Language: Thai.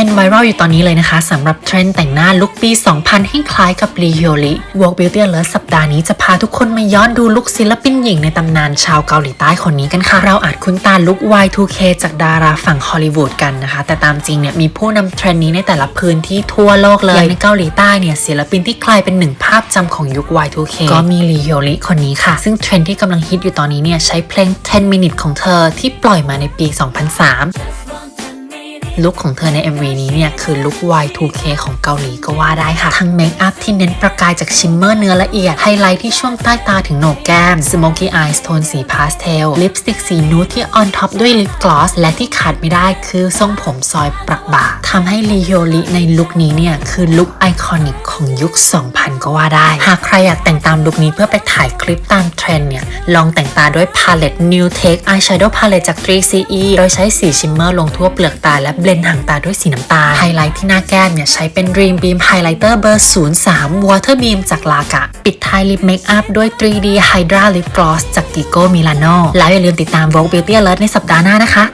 เป็นไวรัลอยู่ตอนนี้เลยนะคะสำหรับเทรนด์แต่งหน้าลุคปี 2000 ให้คล้ายกับลีโอลิ Vogue Beauty Alert สัปดาห์นี้จะพาทุกคนมาย้อนดูลุคศิลปินหญิงในตำนานชาวเกาหลีใต้คนนี้กันค่ะ เราอาจคุ้นตาลุค Y2K จากดาราฝั่งฮอลลีวูดกันนะคะ แต่ตามจริงเนี่ยมีผู้นำเทรนด์นี้ในแต่ละพื้นที่ทั่วโลกเลยอย่างในเกาหลีใต้เนี่ยศิลปินที่กลายเป็นหนึ่งภาพจำของยุค Y2K ก็มีลีโอลิคนนี้ค่ะ ซึ่งเทรนด์ที่กำลังฮิตอยู่ตอนนี้เนี่ยใช้เพลง 10 minutes ของเธอที่ปล่อยมาในปี 2003 ลุคของเธอใน MV นี้เนี่ย คือลุค Y2K ของเกาหลีก็ว่าได้ค่ะ ทั้งเมคอัพที่เน้นประกายจากชิมเมอร์เนื้อละเอียด ไฮไลท์ที่ช่วงใต้ตาถึงโหนกแก้ม Smoky Eyes โทนสีพาสเทล ลิปสติกสีนูดที่ออนท็อปด้วยลิปกลอส และที่ขาดไม่ได้คือทรงผมซอยปรักบ่าทำให้ลีโยลิในลุคนี้เนี่ย คือลุคไอคอนิก ของยุค 2000 ก็ว่าได้ หากใครอยากแต่งตามลุคนี้เพื่อไปถ่ายคลิปตามเทรนเนี่ย ลองแต่งตาด้วยพาเลต New Take Eyeshadow Palette จาก 3CE โดยใช้สีชิมเมอร์ลงทั่วเปลือกตาและเบลนด์หางตาด้วยสีน้ำตาล ไฮไลท์ที่หน้าแก้มเนี่ย ใช้เป็น Dream Beam Highlighter เบอร์ 03 Water Beam จากลากะ ปิดท้ายลิปเมคอัพด้วย 3D Hydra Lip Gloss จาก Gigo Milano แล้วอย่าลืมติดตาม Vogue Beauty Alert ในสัปดาห์หน้านะคะ